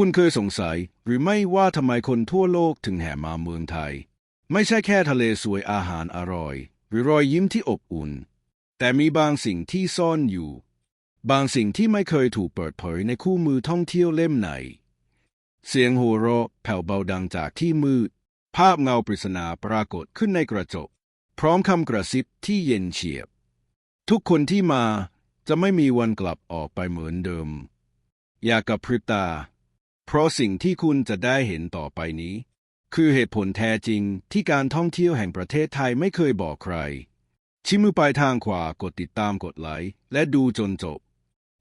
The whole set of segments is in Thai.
คุณเคยสงสัยหรือไม่ว่าทำไมคนทั่วโลกถึงแห่มาเมืองไทย ไม่ใช่แค่ทะเลสวยอาหารอร่อย หรือรอยยิ้มที่อบอุ่น แต่มีบางสิ่งที่ซ่อนอยู่ บางสิ่งที่ไม่เคยถูกเปิดเผยในคู่มือท่องเที่ยวเล่มไหน เสียงหัวเราะแผ่วเบาดังจากที่มืด ภาพเงาปริศนาปรากฏขึ้นในกระจก พร้อมคำกระซิบที่เย็นเฉียบ ทุกคนที่มาจะไม่มีวันกลับออกไปเหมือนเดิม อย่ากระพริบตา เพราะสิ่งที่คุณจะได้เห็นต่อไปนี้ คือเหตุผลแท้จริงที่การท่องเที่ยวแห่งประเทศไทยไม่เคยบอกใครชิมมือไปทางขวากดติดตามกดไลค์และดูจนจบ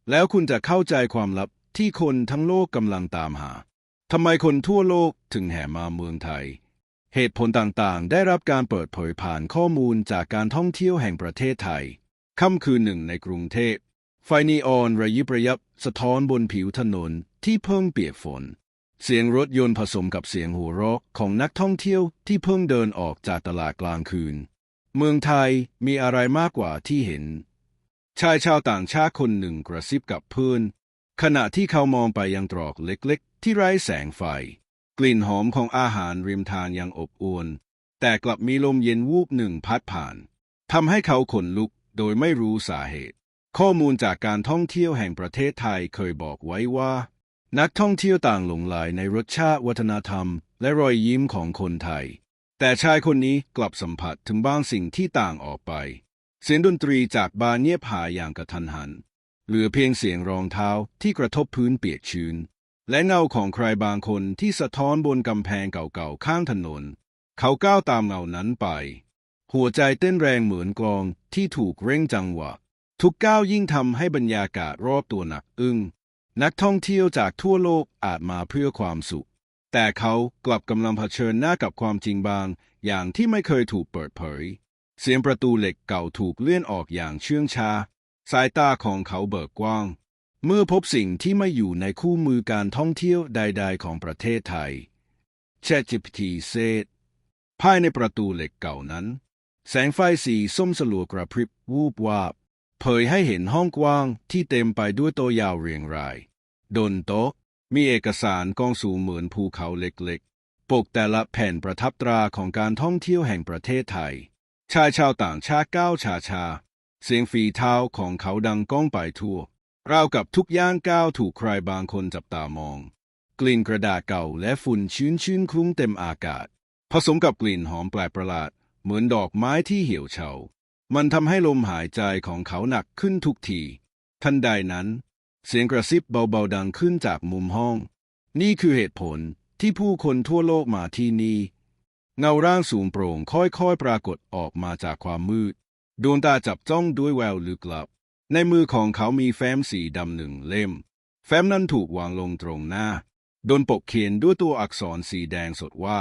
แล้วคุณจะเข้าใจความลับที่คนทั้งโลกกำลังตามหาทำไมคนทั่วโลกถึงแห่มาเมืองไทย เหตุผลต่างๆ ได้รับการเปิดเผยผ่านข้อมูลจากการท่องเที่ยวแห่งประเทศไทย ค่ำคืนหนึ่งในกรุงเทพ ไฟนีออนระยิบระยับสะท้อนบนผิวถนนที่เพิ่งเปียกฝน เสียงรถยนต์ผสมกับเสียงหัวเราะของนักท่องเที่ยวที่เพิ่งเดินออกจากตลาดกลางคืน เมืองไทยมีอะไรมากกว่าที่เห็น ชายชาวต่างชาติคนหนึ่งกระซิบกับเพื่อน ขณะที่เขามองไปยังตรอกเล็กๆ ที่ไร้แสงไฟ กลิ่นหอมของอาหารริมทางยังอบอวลแต่กลับมีลมเย็นวูบหนึ่งพัดผ่านทำให้เขาขนลุกโดยไม่รู้สาเหตุ ข้อมูลจากการท่องเที่ยวแห่งประเทศไทยเคยบอกไว้ว่า นักท่องเที่ยวต่างหลงไหลในรสชาติวัฒนธรรม และรอยยิ้มของคนไทย แต่ชายคนนี้กลับสัมผัสถึงบางสิ่งที่ต่างออกไป เสียงดนตรีจากบาร์เงียบหายอย่างกระทันหัน เหลือเพียงเสียงรองเท้าที่กระทบพื้นเปียกชื้น และเงาของใครบางคนที่สะท้อนบนกำแพงเก่าๆข้างถนน เขาก้าวตามเงานั้นไป หัวใจเต้นแรงเหมือนกลองที่ถูกเร่งจังหวะ ทุกก้าวยิ่งทำให้บรรยากาศรอบตัวหนักอึ้ง นักท่องเที่ยวจากทั่วโลกอาจมาเพื่อความสุข แต่เขากลับกำลังเผชิญหน้ากับความจริงบาง อย่างที่ไม่เคยถูกเปิดเผย เสียงประตูเหล็กเก่าถูกเลื่อนออกอย่างเชื่องช้า สายตาของเขาเบิกกว้าง เมื่อพบสิ่งที่ไม่อยู่ในคู่มือการท่องเที่ยวใด ๆ ของประเทศไทย ChatGPT เซตภายในประตูเหล็กเก่านั้น แสงไฟสีส้มสลัวกระพริบวูบวาบ เผยให้เห็นห้องกว้างที่เต็มไปด้วยโต๊ะยาวเรียงราย ดนโต๊ะ มีเอกสารกองสูงเหมือนภูเขาเล็กๆ ปกแต่ละแผ่นประทับตราของการท่องเที่ยวแห่งประเทศไทย ชายชาวต่างชาติก้าวชาชา เสียงฝีเท้าของเขาดังก้องไปทั่ว ราวกับทุกย่างก้าวถูกใครบางคนจับตามอง กลิ่นกระดาษเก่าและฝุ่นชื้นชื้นคลุ้งเต็มอากาศ ผสมกับกลิ่นหอมแปลกประหลาด เหมือนดอกไม้ที่เหี่ยวเฉา มันทำให้ลมหายใจของเขาหนักขึ้นทุกที ทันใดนั้น เสียงกระซิบเบาๆดังขึ้นจากมุมห้อง นี่คือเหตุผลที่ผู้คนทั่วโลกมาที่นี่เงาร่างสูงโปร่งค่อยๆ ปรากฏออกมาจากความมืด ดวงตาจับจ้องด้วยแววลึกลับ ในมือของเขามีแฟ้มสีดำหนึ่งเล่ม แฟ้มนั้นถูกวางลงตรงหน้า โดนปกเขียนด้วยตัวอักษรสีแดงสดว่า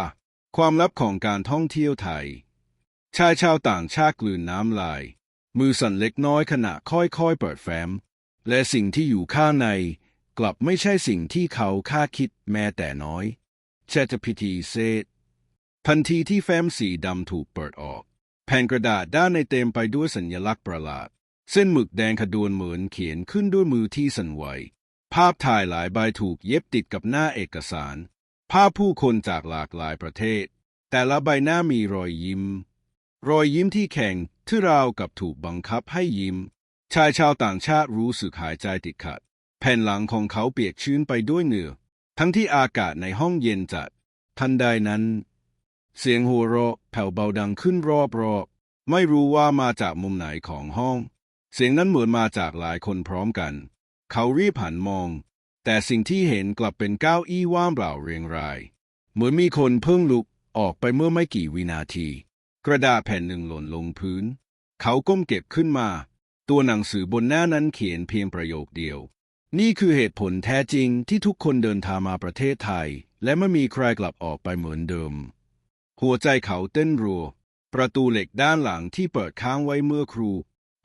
ความลับของการท่องเที่ยวไทย ชายชาวต่างชาติกลืนน้ำลาย มือสั่นเล็กน้อยขณะค่อยๆเปิดแฟ้ม และสิ่งที่อยู่ข้างใน กลับไม่ใช่สิ่งที่เขาคาดคิดแม้แต่น้อย ChatGPT เซตทันทีที่แฟ้มสีดำถูกเปิดออก แผ่นกระดาษด้านในเต็มไปด้วยสัญลักษณ์ประหลาด เส้นหมึกแดงขดวนเหมือนเขียนขึ้นด้วยมือที่สั่นไหวภาพถ่ายหลายใบถูกเย็บติดกับหน้าเอกสาร ภาพผู้คนจากหลากหลายประเทศ แต่ละใบหน้ามีรอยยิ้ม รอยยิ้มที่แข็งที่ราวกับถูกบังคับให้ยิ้ม ชายชาวต่างชาติรู้สึกหายใจติดขัด แผ่นหลังของเขาเปียกชื้นไปด้วยเหงื่อทั้งที่อากาศในห้องเย็นจัด ทันใดนั้น เสียงหัวเราะแผ่วเบาดังขึ้นรอบๆไม่รู้ว่ามาจากมุมไหนของห้อง เสียงนั้นเหมือนมาจากหลายคนพร้อมกัน เขารีบหันมอง แต่สิ่งที่เห็นกลับเป็นเก้าอี้ว่างเปล่าเรียงราย เหมือนมีคนเพิ่งลุกออกไปเมื่อไม่กี่วินาที กระดาษแผ่นหนึ่งหล่นลงพื้น เขาก้มเก็บขึ้นมา ตัวหนังสือบนหน้านั้นเขียนเพียงประโยคเดียว นี่คือเหตุผลแท้จริงที่ทุกคนเดินทางมาประเทศไทย และไม่มีใครกลับออกไปเหมือนเดิม หัวใจเขาเต้นรัว ประตูเหล็กด้านหลังที่เปิดค้างไว้เมื่อครู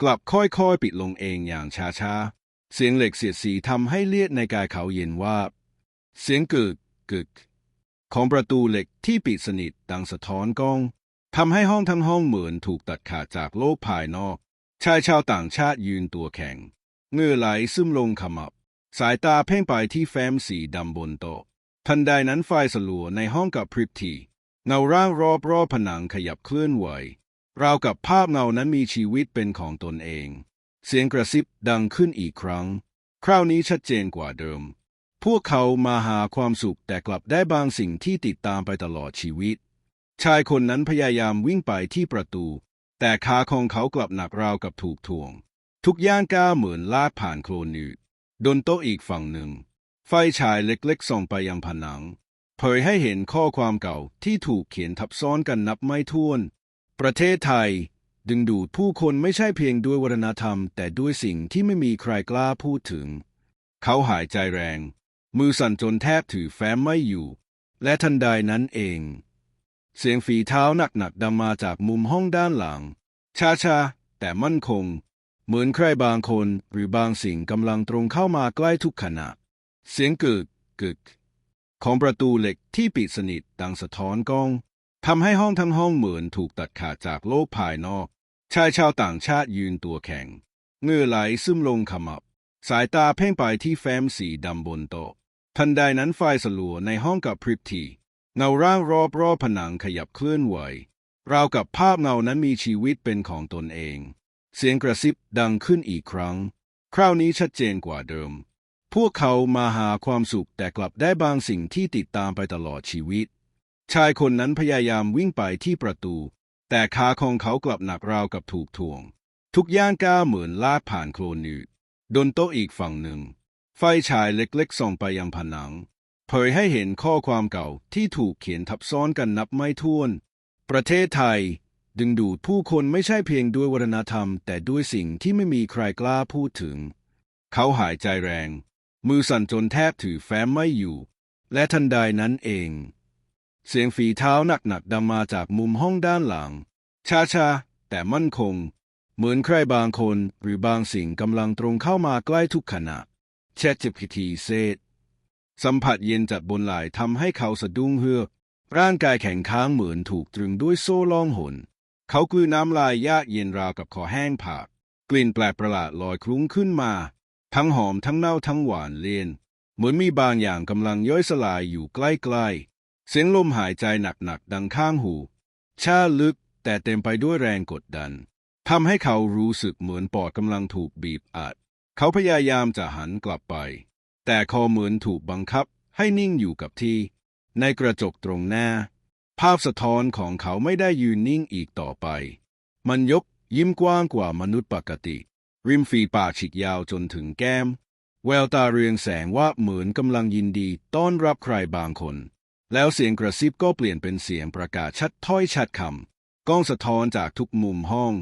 กลับค่อยๆปิดลงเองอย่างช้าๆ เสียงเหล็กเสียดสีทำให้เลือดในกายเขาเย็นวาบเสียงกึกกึกของประตูเหล็กที่ปิดสนิทดังสะท้อนกล้อง ทำให้ห้องทั้งห้องเหมือนถูกตัดขาดจากโลกภายนอก ชายชาวต่างชาติยืนตัวแข็งเงื่อไหลซึมลงขมับ สายตาเพ่งไปที่แฟ้มสีดำบนโต๊ะ ทันใดนั้นไฟสลัวในห้องกับพริบทีเงาร่างรอบรอบผนังขยับเคลื่อนไหว ราวกับภาพเงานั้นมีชีวิตเป็นของตนเอง เสียงกระซิบดังขึ้นอีกครั้ง คราวนี้ชัดเจนกว่าเดิม พวกเขามาหาความสุขแต่กลับได้บางสิ่งที่ติดตามไปตลอดชีวิต ชายคนนั้นพยายามวิ่งไปที่ประตู แต่ขาของเขากลับหนักราวกับถูกถ่วง ทุกย่างก้าวเหมือนลาดผ่านโคลนหนืดนโต๊ะอีกฝั่งหนึ่ง ไฟฉายเล็กๆส่องไปยังผนัง เผยให้เห็นข้อความเก่าที่ถูกเขียนทับซ้อนกันนับไม่ถ้วน ประเทศไทย ดึงดูดผู้คนไม่ใช่เพียงด้วยวัฒนธรรม แต่ด้วยสิ่งที่ไม่มีใครกล้าพูดถึง เขาหายใจแรง มือสั่นจนแทบถือแฟ้มไม่อยู่ และทันใดนั้นเอง เสียงฝีเท้าหนักๆดังมาจากมุมห้องด้านหลัง ช้าๆ แต่มั่นคง เหมือนใครบางคนหรือบางสิ่งกำลังตรงเข้ามาใกล้ทุกขณะ เสียงกึกกึก ของประตูเหล็กที่ปิดสนิทดังสะท้อนกล้องทำให้ห้องทั้งห้องเหมือนถูกตัดขาดจากโลกภายนอก ชายชาวต่างชาติยืนตัวแข็งเงื่อไหลซึมลงขมับ สายตาเพ่งไปที่แฟ้มสีดำบนโต๊ะทันใดนั้นไฟสลัวในห้องกับพริบที เงาร่างรอบรอบผนังขยับเคลื่อนไหว ราวกับภาพเงานั้นมีชีวิตเป็นของตนเอง เสียงกระซิบดังขึ้นอีกครั้ง คราวนี้ชัดเจนกว่าเดิม พวกเขามาหาความสุขแต่กลับได้บางสิ่งที่ติดตามไปตลอดชีวิต ชายคนนั้นพยายามวิ่งไปที่ประตู แต่ขาของเขากลับหนักราวกับถูกถ่วง ทุกย่างก้าวเหมือนลาดผ่านโคลนหนืดบนโต๊ะอีกฝั่งหนึ่ง ไฟฉายเล็กๆส่องไปยังผนัง เผยให้เห็นข้อความเก่าที่ถูกเขียนทับซ้อนกันนับไม่ถ้วน ประเทศไทย ดึงดูดผู้คนไม่ใช่เพียงด้วยวัฒนธรรม แต่ด้วยสิ่งที่ไม่มีใครกล้าพูดถึง เขาหายใจแรง มือสั่นจนแทบถือแฟ้มไม่อยู่ และทันใดนั้นเอง เสียงฝีเท้าหนักๆดังมาจากมุมห้องด้านหลังช้าๆแต่มั่นคง เหมือนใครบางคนหรือบางสิ่งกำลังตรงเข้ามาใกล้ทุกขณะแชทจิพิธีเซต สัมผัสเย็นจากบนไหล่ทำให้เขาสะดุ้งเฮือกร่างกายแข็งค้างเหมือนถูกตรึงด้วยโซ่ล่องหน เขากลืนน้ำลายยากเย็นราวกับคอแห้งผาก กลิ่นแปลกประหลาดลอยคลุ้งขึ้นมา ทั้งหอมทั้งเน่าทั้งหวานเลียน เหมือนมีบางอย่างกำลังย่อยสลายอยู่ใกล้ๆ เสียงลมหายใจหนักๆดังข้างหูช้าลึกแต่เต็มไปด้วยแรงกดดันทำให้เขารู้สึกเหมือนปอดกำลังถูกบีบอัด เขาพยายามจะหันกลับไป แต่คอเหมือนถูกบังคับให้นิ่งอยู่กับที่ ในกระจกตรงหน้า ภาพสะท้อนของเขาไม่ได้ยืนนิ่งอีกต่อไป มันยกยิ้มกว้างกว่ามนุษย์ปกติ ริมฝีปากฉีกยาวจนถึงแก้ม แววตาเรืองแสงว่าเหมือนกำลังยินดีต้อนรับใครบางคน แล้วเสียงกระซิบก็เปลี่ยนเป็นเสียงประกาศชัดถ้อยชัดคำกล้องสะท้อนจากทุกมุมห้อง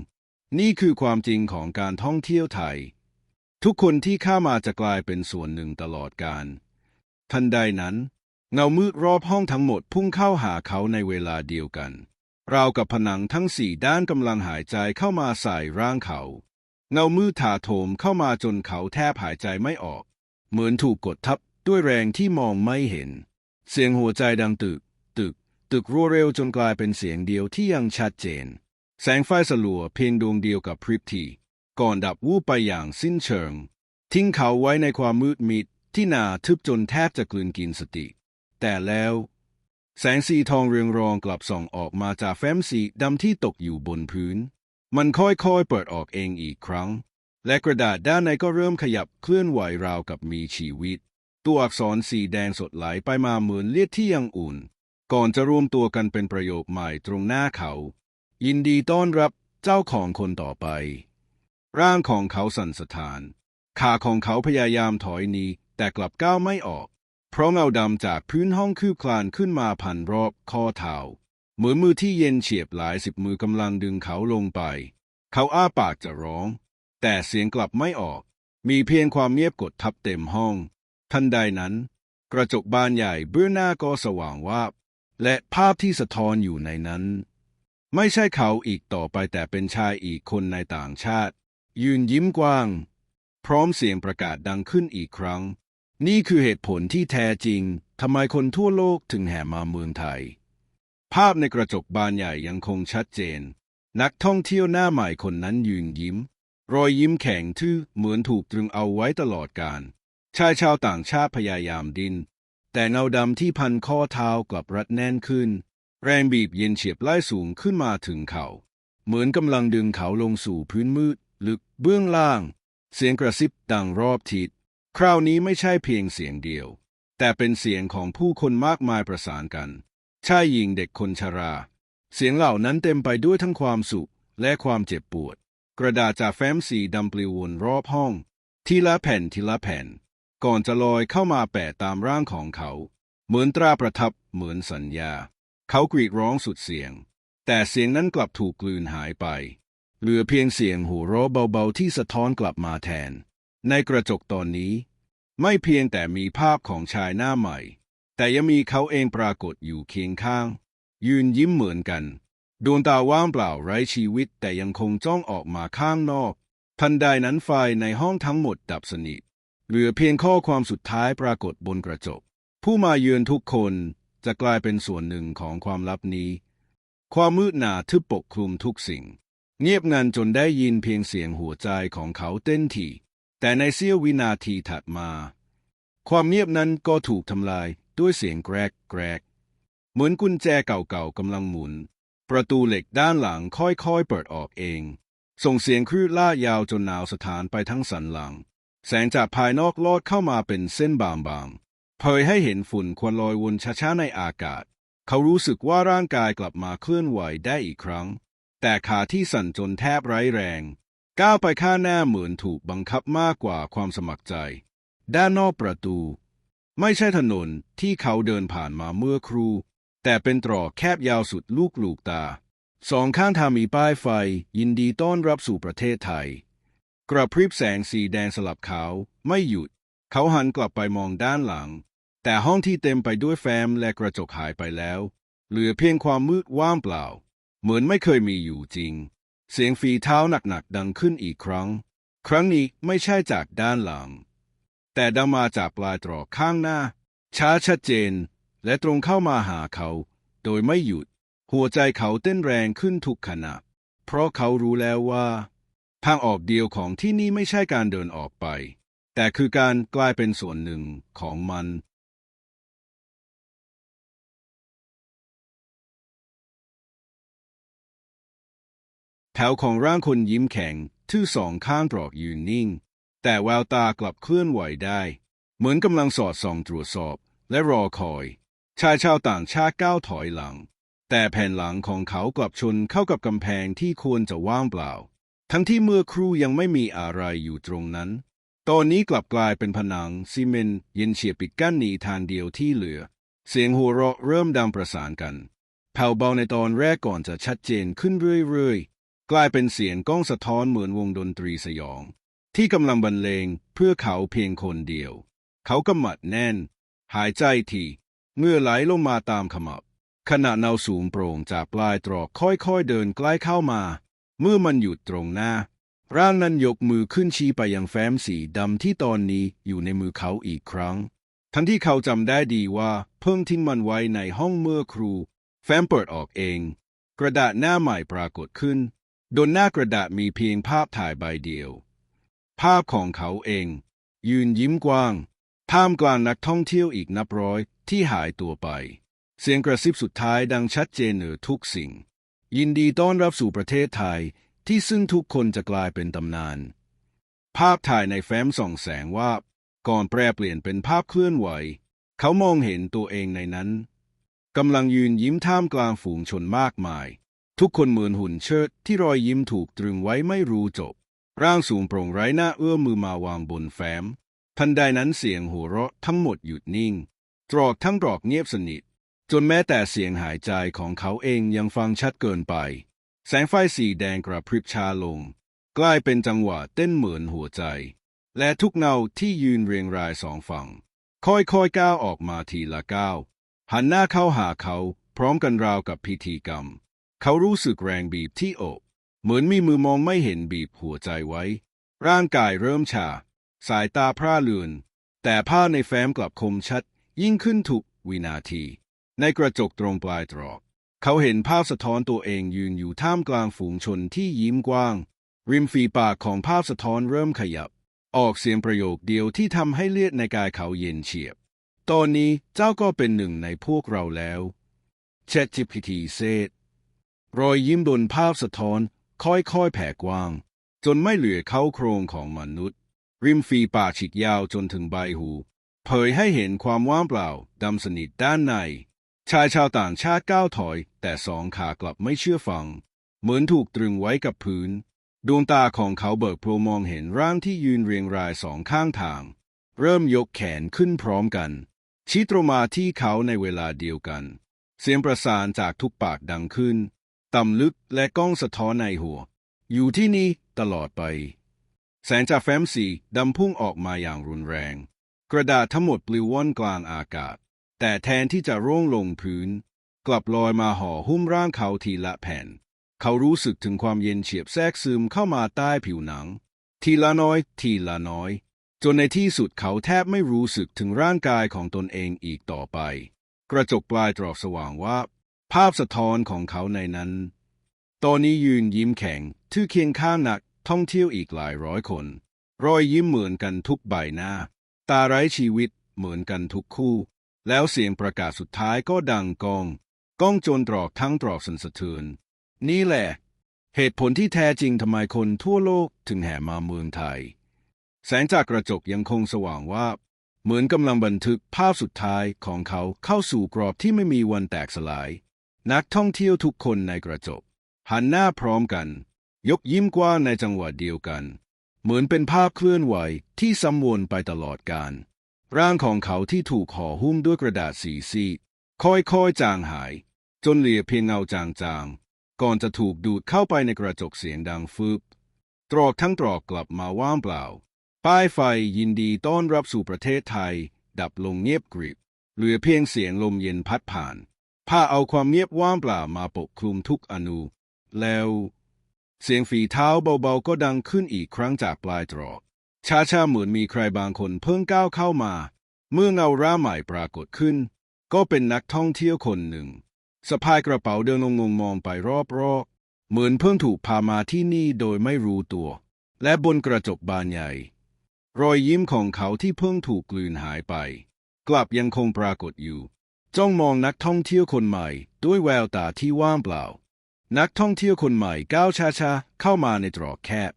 นี่คือความจริงของการท่องเที่ยวไทย ทุกคนที่เข้ามาจะกลายเป็นส่วนหนึ่งตลอดกาลทันใดนั้น เงามืดรอบห้องทั้งหมดพุ่งเข้าหาเขาในเวลาเดียวกัน ราวกับผนังทั้งสี่ด้านกำลังหายใจเข้ามาใส่ร่างเขา เงามืดถาโถมเข้ามาจนเขาแทบหายใจไม่ออก เหมือนถูกกดทับด้วยแรงที่มองไม่เห็น เสียงหัวใจดังตึก ตึก ตึกรัวเร็วจนกลายเป็นเสียงเดียวที่ยังชัดเจน แสงไฟสลัวเพียงดวงเดียวกับพริบที ก่อนดับวูบไปอย่างสิ้นเชิง ทิ้งเขาไว้ในความมืดมิดที่หนาทึบจนแทบจะกลืนกินสติ แต่แล้ว แสงสีทองเรืองรองกลับส่องออกมาจากแฟ้มสีดำที่ตกอยู่บนพื้น มันค่อยๆเปิดออกเองอีกครั้ง และกระดาษด้านในก็เริ่มขยับเคลื่อนไหวราวกับมีชีวิต ตัวอักษรสีแดงสดไหลไปมาเหมือนเลือดที่ยังอุ่น ก่อนจะรวมตัวกันเป็นประโยคใหม่ตรงหน้าเขา ยินดีต้อนรับเจ้าของคนต่อไป ร่างของเขาสั่นสะท้าน ขาของเขาพยายามถอยหนีแต่กลับก้าวไม่ออก เพราะเงาดำจากพื้นห้องคืบคลานขึ้นมาพันรอบข้อเท้าเหมือนมือที่เย็นเฉียบหลายสิบมือกำลังดึงเขาลงไป เขาอ้าปากจะร้อง แต่เสียงกลับไม่ออก มีเพียงความเงียบกดทับเต็มห้อง ทันใดนั้น กระจกบานใหญ่เบื้องหน้าก็สว่างวาบ และภาพที่สะท้อนอยู่ในนั้น ไม่ใช่เขาอีกต่อไปแต่เป็นชายอีกคนในต่างชาติ ยืนยิ้มกว้าง พร้อมเสียงประกาศดังขึ้นอีกครั้ง นี่คือเหตุผลที่แท้จริงทำไมคนทั่วโลกถึงแห่มาเมืองไทย ภาพในกระจกบานใหญ่ยังคงชัดเจน นักท่องเที่ยวหน้าใหม่คนนั้นยืนยิ้ม รอยยิ้มแข็งทื่อเหมือนถูกตรึงเอาไว้ตลอดการ ชายชาวต่างชาติพยายามดิน แต่เงาดำที่พันข้อเท้ากลับรัดแน่นขึ้น แรงบีบเย็นเฉียบไล่สูงขึ้นมาถึงเขา เหมือนกำลังดึงเขาลงสู่พื้นมืด ลึกเบื้องล่าง เสียงกระซิบดังรอบทิศคราวนี้ไม่ใช่เพียงเสียงเดียว แต่เป็นเสียงของผู้คนมากมายประสานกันชายหญิงเด็กคนชรา เสียงเหล่านั้นเต็มไปด้วยทั้งความสุขและความเจ็บปวด กระดาษจากแฟ้มสีดำปลิววนรอบห้อง ทีละแผ่นทีละแผ่น ก่อนจะลอยเข้ามาแปะตามร่างของเขา เหมือนตราประทับเหมือนสัญญา เขากรีดร้องสุดเสียง แต่เสียงนั้นกลับถูกกลืนหายไป เหลือเพียงเสียงหัวเราะเบาๆที่สะท้อนกลับมาแทน ในกระจกตอนนี้ ไม่เพียงแต่มีภาพของชายหน้าใหม่ แต่ยังมีเขาเองปรากฏอยู่เคียงข้าง ยืนยิ้มเหมือนกัน ดวงตาว่างเปล่าไร้ชีวิตแต่ยังคงจ้องออกมาข้างนอก ทันใดนั้นไฟในห้องทั้งหมดดับสนิทเหลือเพียงข้อความสุดท้ายปรากฏบนกระจก ผู้มาเยือนทุกคนจะกลายเป็นส่วนหนึ่งของความลับนี้ ความมืดหนาทึบปกคลุมทุกสิ่ง เงียบงันจนได้ยินเพียงเสียงหัวใจของเขาเต้นถี่ แต่ในเสี้ยววินาทีถัดมา ความเงียบนั้นก็ถูกทำลายด้วยเสียงแกรกแกรก เหมือนกุญแจเก่าๆกำลังหมุน ประตูเหล็กด้านหลังค่อยๆเปิดออกเอง ส่งเสียงคลื่นล่ายาวจนหนาวสถานไปทั้งสันหลัง แสงจากภายนอกลอดเข้ามาเป็นเส้นบางๆเผยให้เห็นฝุ่นควันลอยวนช้าๆในอากาศ เขารู้สึกว่าร่างกายกลับมาเคลื่อนไหวได้อีกครั้ง แต่ขาที่สั่นจนแทบไร้แรง ก้าวไปข้างหน้าเหมือนถูกบังคับมากกว่าความสมัครใจ ด้านนอกประตู ไม่ใช่ถนนที่เขาเดินผ่านมาเมื่อครูแต่เป็นตรอกแคบยาวสุดลูกหลูกตา สองข้างทางมีป้ายไฟ ยินดีต้อนรับสู่ประเทศไทย กระพริบแสงสีแดงสลับขาวไม่หยุด เขาหันกลับไปมองด้านหลัง แต่ห้องที่เต็มไปด้วยแฟ้มและกระจกหายไปแล้ว เหลือเพียงความมืดว่างเปล่า เหมือนไม่เคยมีอยู่จริง เสียงฝีเท้าหนักๆดังขึ้นอีกครั้ง ครั้งนี้ไม่ใช่จากด้านหลัง แต่ดังมาจากปลายตรอกข้างหน้า ช้าชัดเจน และตรงเข้ามาหาเขา โดยไม่หยุด หัวใจเขาเต้นแรงขึ้นทุกขณะ เพราะเขารู้แล้วว่า ทางออกเดียวของที่นี่ไม่ใช่การเดินออกไป แต่คือการกลายเป็นส่วนหนึ่งของมัน ถวของร่างคนยิ้มแข็งทื่อสองข้างตรอกยืนนิ่ง แต่แววตากลับเคลื่อนไหวได้ เหมือนกำลังสอดส่องตรวจสอบ และรอคอย ชายชาวต่างชาติก้าวถอยหลัง แต่แผ่นหลังของเขากลับชนเข้ากับกำแพงที่ควรจะว่างเปล่า ทั้งที่เมื่อครู่ยังไม่มีอะไรอยู่ตรงนั้น ตอนนี้กลับกลายเป็นผนังซีเมนต์เย็นเฉียบปิดกั้นหนีทางเดียวที่เหลือ เสียงหัวเราะเริ่มดังประสานกันแผ่วเบาในตอนแรกก่อนจะชัดเจนขึ้นเรื่อยๆ กลายเป็นเสียงก้องสะท้อนเหมือนวงดนตรีสยอง ที่กำลังบรรเลงเพื่อเขาเพียงคนเดียว เขากำมัดแน่น หายใจทีเหงื่อไหลลงมาตามขมับ ขณะเนาสูงโปร่งจากปลายตรอกค่อยๆเดินใกล้เข้ามา เมื่อมันหยุดตรงหน้า ร่างนั้นยกมือขึ้นชี้ไปยังแฟ้มสีดำที่ตอนนี้อยู่ในมือเขาอีกครั้ง ทั้งที่เขาจำได้ดีว่าเพิ่งทิ้งมันไว้ในห้องเมื่อครู แฟ้มเปิดออกเอง กระดาษหน้าใหม่ปรากฏขึ้น บนหน้ากระดาษมีเพียงภาพถ่ายใบเดียว ภาพของเขาเอง ยืนยิ้มกว้างท่ามกลางนักท่องเที่ยวอีกนับร้อยที่หายตัวไป เสียงกระซิบสุดท้ายดังชัดเจนเหนือทุกสิ่ง ยินดีต้อนรับสู่ประเทศไทยที่ซึ่งทุกคนจะกลายเป็นตำนาน ภาพถ่ายในแฟ้มส่องแสงว่าก่อนแปรเปลี่ยนเป็นภาพเคลื่อนไหว เขามองเห็นตัวเองในนั้นกำลังยืนยิ้มท่ามกลางฝูงชนมากมาย ทุกคนเหมือนหุ่นเชิดที่รอยยิ้มถูกตรึงไว้ไม่รู้จบ ร่างสูงโปร่งไร้หน้าเอื้อมมือมาวางบนแฟ้ม ทันใดนั้นเสียงหัวเราะทั้งหมดหยุดนิ่ง ตรอกทั้งตรอกเงียบสนิท จนแม้แต่เสียงหายใจของเขาเองยังฟังชัดเกินไป แสงไฟสีแดงกระพริบชาลง กลายเป็นจังหวะเต้นเหมือนหัวใจ และทุกเงาที่ยืนเรียงรายสองฝั่ง ค่อยๆก้าวออกมาทีละก้าวหันหน้าเข้าหาเขาพร้อมกันราวกับพิธีกรรม เขารู้สึกแรงบีบที่อก เหมือนมีมือมองไม่เห็นบีบหัวใจไว้ ร่างกายเริ่มชา สายตาพร่าเลือน แต่ผ้าในแฟ้มกลับคมชัด ยิ่งขึ้นทุกวินาที ในกระจกตรงปลายตรอก เขาเห็นภาพสะท้อนตัวเองยืนอยู่ท่ามกลางฝูงชนที่ยิ้มกว้าง ริมฝีปากของภาพสะท้อนเริ่มขยับ ออกเสียงประโยคเดียวที่ทำให้เลือดในกายเขาเย็นเฉียบ ตอนนี้เจ้าก็เป็นหนึ่งในพวกเราแล้ว ChatGPT เซด รอยยิ้มบนภาพสะท้อน ค่อยๆ แผ่กว้าง จนไม่เหลือเข้าโครงของมนุษย์ ริมฝีปากฉีกยาวจนถึงใบหู เผยให้เห็นความว่างเปล่า ดำสนิทด้านใน ชายชาวต่างชาติก้าวถอย แต่สองขากลับไม่เชื่อฟัง เหมือนถูกตรึงไว้กับพื้น ดวงตาของเขาเบิกโพลมองเห็นร่างที่ยืนเรียงรายสองข้างทาง เริ่มยกแขนขึ้นพร้อมกันชี้ตรงมาที่เขาในเวลาเดียวกัน เสียงประสานจากทุกปากดังขึ้น ต่ำลึกและก้องสะท้อนในหัว อยู่ที่นี่ตลอดไป แสงจากแฟ้มสีดำพุ่งออกมาอย่างรุนแรง กระดาษทั้งหมดปลิวว่อนกลางอากาศ แต่แทนที่จะร่วงลงพื้น กลับลอยมาห่อหุ้มร่างเขาทีละแผ่น เขารู้สึกถึงความเย็นเฉียบแทรกซึมเข้ามาใต้ผิวหนัง ทีละน้อย ทีละน้อย จนในที่สุดเขาแทบไม่รู้สึกถึงร่างกายของตนเองอีกต่อไป กระจกปลายตรอกสว่างว่า ภาพสะท้อนของเขาในนั้น ตอนนี้ยืนยิ้มแข็งทื่อเคียงข้างนักท่องเที่ยวอีกหลายร้อยคน รอยยิ้มเหมือนกันทุกใบหน้า ตาไร้ชีวิตเหมือนกันทุกคู่ แล้วเสียงประกาศสุดท้ายก็ดังกองก้องจนตรอกทั้งตรอกสันสะเทือน นี่แหละ เหตุผลที่แท้จริงทำไมคนทั่วโลกถึงแห่มาเมืองไทย แสงจากกระจกยังคงสว่างว่า เหมือนกำลังบันทึกภาพสุดท้ายของเขาเข้าสู่กรอบที่ไม่มีวันแตกสลาย นักท่องเที่ยวทุกคนในกระจก หันหน้าพร้อมกัน ยกยิ้มกว้างในจังหวะเดียวกัน เหมือนเป็นภาพเคลื่อนไหวที่ซ้ำวนไปตลอดกาลร่างของเขาที่ถูกห่อหุ้มด้วยกระดาษสีซีดค่อยๆจางหาย จนเหลือเพียงเงาจางๆ ก่อนจะถูกดูดเข้าไปในกระจกเสียงดังฟึบตรอกทั้งตรอกกลับมาว่างเปล่า ป้ายไฟยินดีต้อนรับสู่ประเทศไทย ดับลงเงียบกริบ เหลือเพียงเสียงลมเย็นพัดผ่าน ผ้าเอาความเงียบว่างเปล่ามาปกคลุมทุกอนู แล้วเสียงฝีเท้าเบาๆก็ดังขึ้นอีกครั้งจากปลายตรอกช้าๆเหมือนมีใครบางคนเพิ่งก้าวเข้ามา เมื่อเงาร่าใหม่ปรากฏขึ้น ก็เป็นนักท่องเที่ยวคนหนึ่งสะพายกระเป๋าเดินงงๆมองไปรอบๆเหมือนเพิ่งถูกพามาที่นี่โดยไม่รู้ตัว และบนกระจกบานใหญ่ รอยยิ้มของเขาที่เพิ่งถูกกลืนหายไป กลับยังคงปรากฏอยู่ จ้องมองนักท่องเที่ยวคนใหม่ ด้วยแววตาที่ว่างเปล่า นักท่องเที่ยวคนใหม่ก้าวช้าๆเข้ามาในตรอกแคบ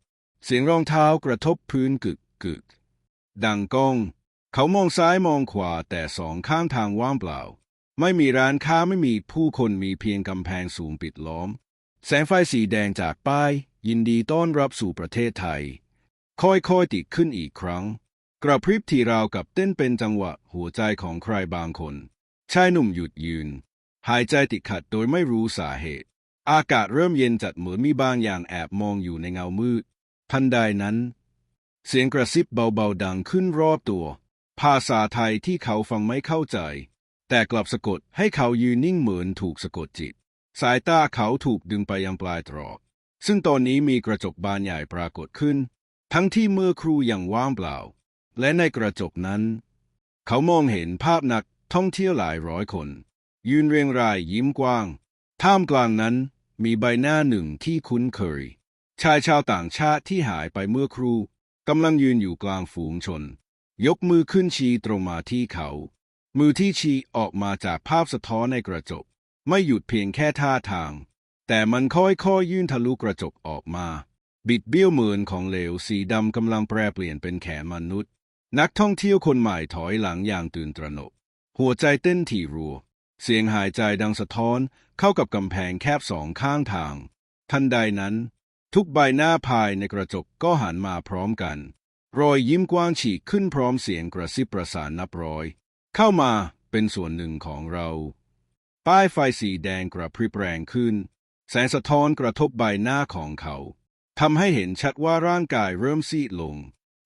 เสียงรองเท้ากระทบพื้นกึกกึกดังก้อง เขามองซ้ายมองขวาแต่สองข้างทางว่างเปล่า ไม่มีร้านค้าไม่มีผู้คนมีเพียงกำแพงสูงปิดล้อม แสงไฟสีแดงจากป้าย ยินดีต้อนรับสู่ประเทศไทย ค่อยๆติดขึ้นอีกครั้ง กระพริบที่ราวกับเต้นเป็นจังหวะหัวใจของใครบางคน ชายหนุ่มหยุดยืน หายใจติดขัดโดยไม่รู้สาเหตุ อากาศเริ่มเย็นจัดเหมือนมีบางอย่างแอบมองอยู่ในเงามืด ทันใดนั้น เสียงกระซิบเบาๆดังขึ้นรอบตัว ภาษาไทยที่เขาฟังไม่เข้าใจ แต่กลับสะกดให้เขายืนนิ่งเหมือนถูกสะกดจิต สายตาเขาถูกดึงไปยังปลายตรอก ซึ่งตอนนี้มีกระจกบานใหญ่ปรากฏขึ้น ทั้งที่เมื่อครูยังว่างเปล่า และในกระจกนั้น เขามองเห็นภาพนัก ท่องเที่ยวหลายร้อยคน ยืนเรียงรายยิ้มกว้าง ท่ามกลางนั้นมีใบหน้าหนึ่งที่คุ้นเคย ชายชาวต่างชาติที่หายไปเมื่อครู่กำลังยืนอยู่กลางฝูงชน ยกมือขึ้นชี้ตรงมาที่เขา มือที่ชี้ออกมาจากภาพสะท้อนในกระจก ไม่หยุดเพียงแค่ท่าทาง แต่มันค่อยๆยยื่นทะลุกระจกออกมา บิดเบี้ยวเหมือนของเหลวสีดำกำลังแปรเปลี่ยนเป็นแขนมนุษย์ นักท่องเที่ยวคนใหม่ถอยหลังอย่างตื่นตระหนก หัวใจเต้นถี่รัว เสียงหายใจดังสะท้อนเข้ากับกำแพงแคบสองข้างทาง ทันใดนั้น ทุกใบหน้าภายในกระจกก็หันมาพร้อมกัน รอยยิ้มกว้างฉีกขึ้นพร้อมเสียงกระซิบประสานนับร้อย เข้ามาเป็นส่วนหนึ่งของเรา ป้ายไฟสีแดงกระพริบแรงขึ้น แสงสะท้อนกระทบใบหน้าของเขาทำให้เห็นชัดว่าร่างกายเริ่มซีดลง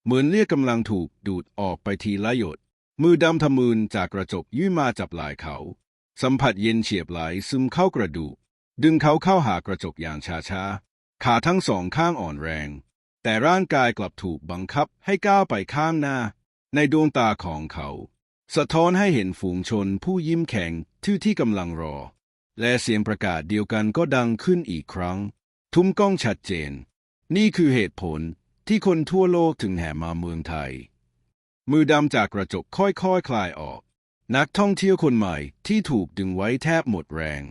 เหมือนเลือดกำลังถูกดูดออกไปทีละหยด มือดำทะมึนจากกระจกยื่นมาจับไหล่เขา สัมผัสเย็นเฉียบไหลซึมเข้ากระดูก ดึงเขาเข้าหากระจกอย่างช้าๆ ขาทั้งสองข้างอ่อนแรง แต่ร่างกายกลับถูกบังคับให้ก้าวไปข้างหน้า ในดวงตาของเขา สะท้อนให้เห็นฝูงชนผู้ยิ้มแข็งที่ที่กำลังรอ และเสียงประกาศเดียวกันก็ดังขึ้นอีกครั้ง ทุ้มกล้องชัดเจน นี่คือเหตุผลที่คนทั่วโลกถึงแห่มาเมืองไทย มือดำจากกระจกค่อยๆคคลายออก นักท่องเที่ยวคนใหม่ที่ถูกดึงไว้แทบหมดแรง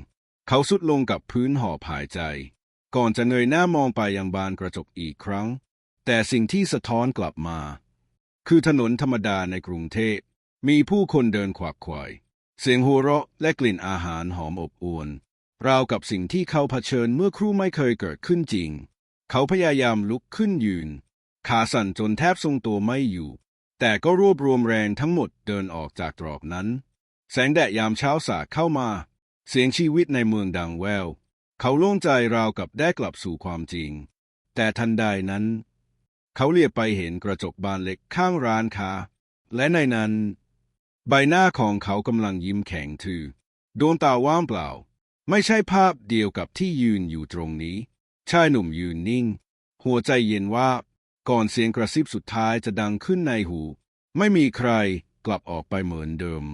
เขาสุดลงกับพื้นหอบหายใจ ก่อนจะเงยหน้ามองไปยังบานกระจกอีกครั้ง แต่สิ่งที่สะท้อนกลับมา คือถนนธรรมดาในกรุงเทพมีผู้คนเดินขวักไขว่เสียงหัวเราะและกลิ่นอาหารหอมอบอวลราวกับสิ่งที่เขาเผชิญเมื่อครู่ไม่เคยเกิดขึ้นจริง เขาพยายามลุกขึ้นยืน ขาสั่นจนแทบทรงตัวไม่อยู่ แต่ก็รวบรวมแรงทั้งหมดเดินออกจากตรอกนั้น แสงแดดยามเช้าสาดเข้ามา เสียงชีวิตในเมืองดังแวว เขาโล่งใจราวกับได้กลับสู่ความจริง แต่ทันใดนั้น เขาเลียไปเห็นกระจกบานเล็กข้างร้านค้า และในนั้น ใบหน้าของเขากำลังยิ้มแข็งทื่อดวงตาว่างเปล่า ไม่ใช่ภาพเดียวกับที่ยืนอยู่ตรงนี้ชายหนุ่มยืนนิ่ง หัวใจเย็นว่า ก่อนเสียงกระซิบสุดท้ายจะดังขึ้นในหู ไม่มีใครกลับออกไปเหมือนเดิม